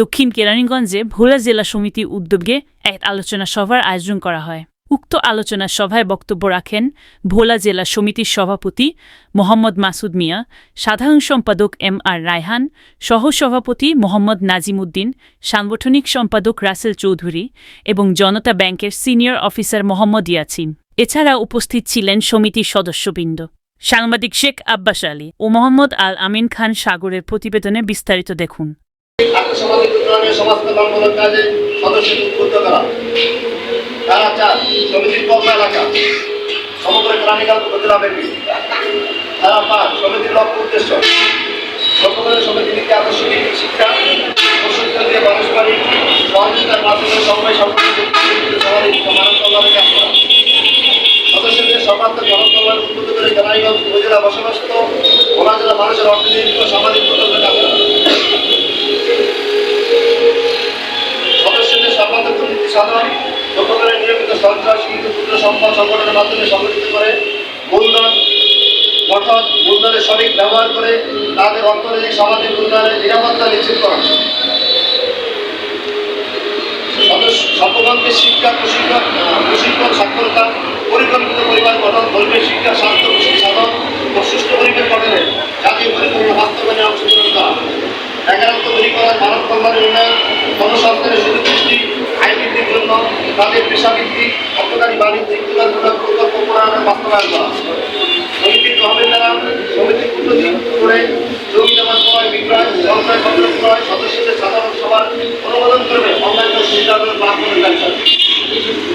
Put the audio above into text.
দক্ষিণ কেরানীগঞ্জে ভোলা জেলা সমিতি উদ্যোগে এক আলোচনা সভার আয়োজন করা হয়। উক্ত আলোচনা সভায় বক্তব্য রাখেন ভোলা জেলা সমিতির সভাপতি মোহাম্মদ মাসুদ মিয়া, সাধারণ সম্পাদক এম আর রায়হান, সহসভাপতি মোহাম্মদ নাজিম উদ্দিন সাংগঠনিক সম্পাদক রাসেল চৌধুরী এবং জনতা ব্যাংকের সিনিয়র অফিসার মোহাম্মদ ইয়াছিন। এছাড়া উপস্থিত ছিলেন সমিতির সদস্যবৃন্দ। সাংবাদিক শেখ আব্বাস আলী ও মোহাম্মদ আল আমিন খান সাগরের প্রতিবেদনে বিস্তারিত দেখুন। আত্মসমাধিক উন্নয়নের সমাজ কল্যাণমূলক কাজে সদস্যদের উদ্বুদ্ধ করা। তারা চার সমিতির কর্ম এলাকা, সমগ্র প্রাণীকান্ত উপজেলাব্যাপী তারা পাঁচ সমিতির লক্ষ্য উদ্দেশ্য সকলের সমিতি নীতি আদর্শ নীতি শিক্ষা প্রশিক্ষণ দিয়ে পারস্পরিক সহযোগিতার মাধ্যমে সমাধিক মানব কল্যাণে কাজ করা। সদস্যদের সর্বাত্ম জনকল্যাণ উদ্বুদ্ধ করে কেরানীগঞ্জ উপজেলা বসবাসত ভোলা জেলা মানুষের অর্থনৈতিক ও সামাজিক নীতি সকলের নিয়মিত সঞ্চয় ক্ষুদ্র সম্পদ সংগঠনের মাধ্যমে সংগঠিত করে মূলধন গঠন মূলধনের সঠিক ব্যবহার করে তাদের অর্থনৈতিক, সামাজিক উন্নয়নের নিরাপত্তা নিশ্চিত করা সদস্য শিক্ষা, প্রশিক্ষণ প্রশিক্ষণ, সাক্ষরতা, পরিকল্পিত পরিবার গঠন, ধর্মীয় শিক্ষা, স্বাস্থ্য সাধন ও সুষ্ঠু পরিবেশ গঠনে জাতীয় পরিকল্পনা বাস্তবায়নে অংশগ্রহণ করা একারত্ব দূরীকরণ মানব কল্যাণের উন্নয়ন জনস্বাস্থ্যের সুযোগ তাদের পেশাভিত্তিক অর্থকারী বাণিজ্যিক তুলনামূলক প্রকল্প প্রণয়নের বাস্তবায়ন করা সমিতির তহবিল দ্বারা সমিতির উন্নতি করে জমি জমা সময় বিক্রয় সঞ্চয় পত্র ক্রয়, সদস্যদের সাধারণ সভার অনুমোদন করবে অন্যান্য সুবিধাগুলো লাভ করে